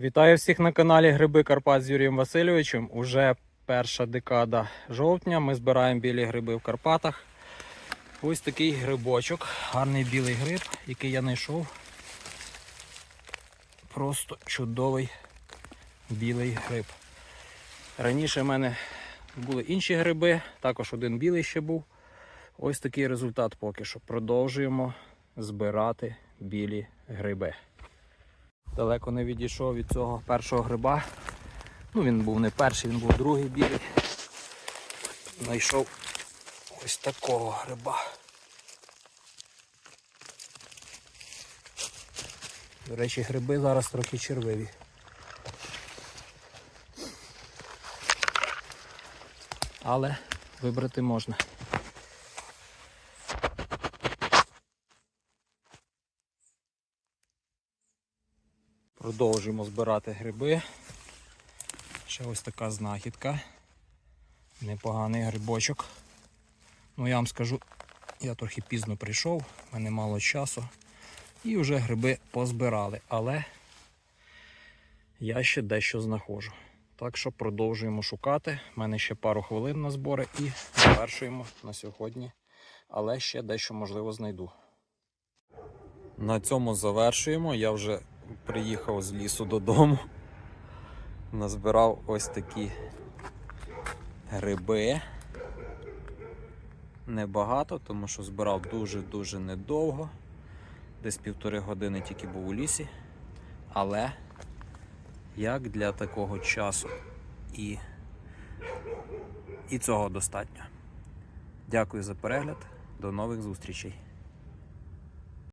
Вітаю всіх на каналі Гриби Карпат з Юрієм Васильовичем. Уже перша декада жовтня. Ми збираємо білі гриби в Карпатах. Ось такий грибочок, гарний білий гриб, який я знайшов. Просто чудовий білий гриб. Раніше в мене були інші гриби, також один білий ще був. Ось такий результат поки що. Продовжуємо збирати білі гриби. Далеко не відійшов від цього першого гриба. Ну, він був не перший, він був другий білий. Знайшов ось такого гриба. До речі, гриби зараз трохи червиві. Але вибрати можна. Продовжуємо збирати гриби. Ще ось така знахідка. Непоганий грибочок. Ну я вам скажу, я трохи пізно прийшов, в мене мало часу. І вже гриби позбирали, але я ще дещо знаходжу. Так що продовжуємо шукати. У мене ще пару хвилин на збори і завершуємо на сьогодні. Але ще дещо можливо знайду. На цьому завершуємо. Я вже приїхав з лісу додому. Назбирав ось такі гриби. Небагато, тому що збирав дуже-дуже недовго. Десь півтори години тільки був у лісі. Але як для такого часу і, і цього достатньо. Дякую за перегляд. До нових зустрічей.